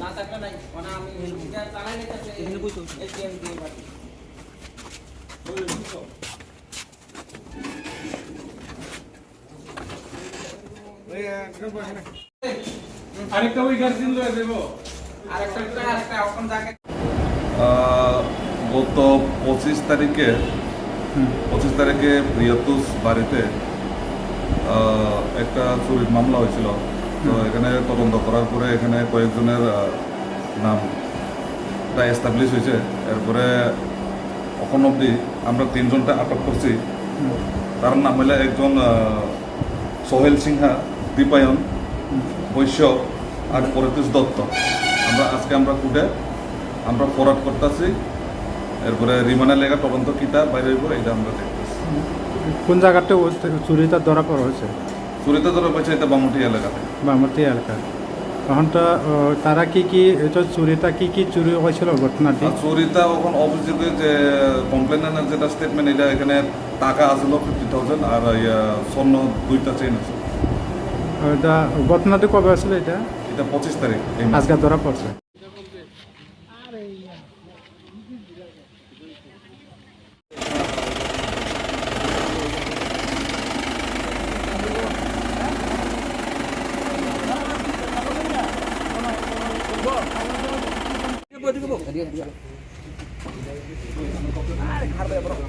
না থাকলে নাই। মানে আমি চালাই নিতেছে এটিএম দিয়ে বাকি আরেকটা ওই গার্জিয়ান লয়ে দেবো আরেকটা আরেকটা এখন যাকে গত পঁচিশ তারিখে পঁচিশ তারিখে প্রিয়তুষ বাড়িতে আহ, একটা চুরির মামলা হয়েছিল। তো এখানে তদন্ত করার পরে এখানে কয়েকজনের নাম এস্টাবলিশ হয়েছে। এরপরে এখন অব্দি আমরা তিনজনটা আটক করছি। তার নাম হইলে একজন সোহেল সিংহা, দীপায়ন, বৈশ্য আর পরিতোষ দত্ত। আমরা আজকে আমরা কুটে আমরা ফরওয়ার্ড করতেছি। এরপরে রিমানের লেগা তদন্ত কিতা বাইরে এটা আমরা দেখতেছি। কোন জায়গাতে ও চুরিটা ধরা পড়া হয়েছে? চুরিতে ধরে পাইছে এটা বামুটি এলাকাতে বামতি এলাকা। তখন তো তারা কি কি এটা চুরিটা কি কি চুরি হয়েছিল ঘটনাটি? চুরিটা এখন অভিযোগে যে কমপ্লেনের যেটা স্টেটমেন্ট এটা এখানে টাকা আসলো ফিফটি থাউজেন্ড আর ইয়া স্বর্ণ দুইটা চেইন আছে। এটা ঘটনাটি কবে আসলে এটা? এটা পঁচিশ তারিখ। আজকে ধরা পড়ছে। আরে খারাপ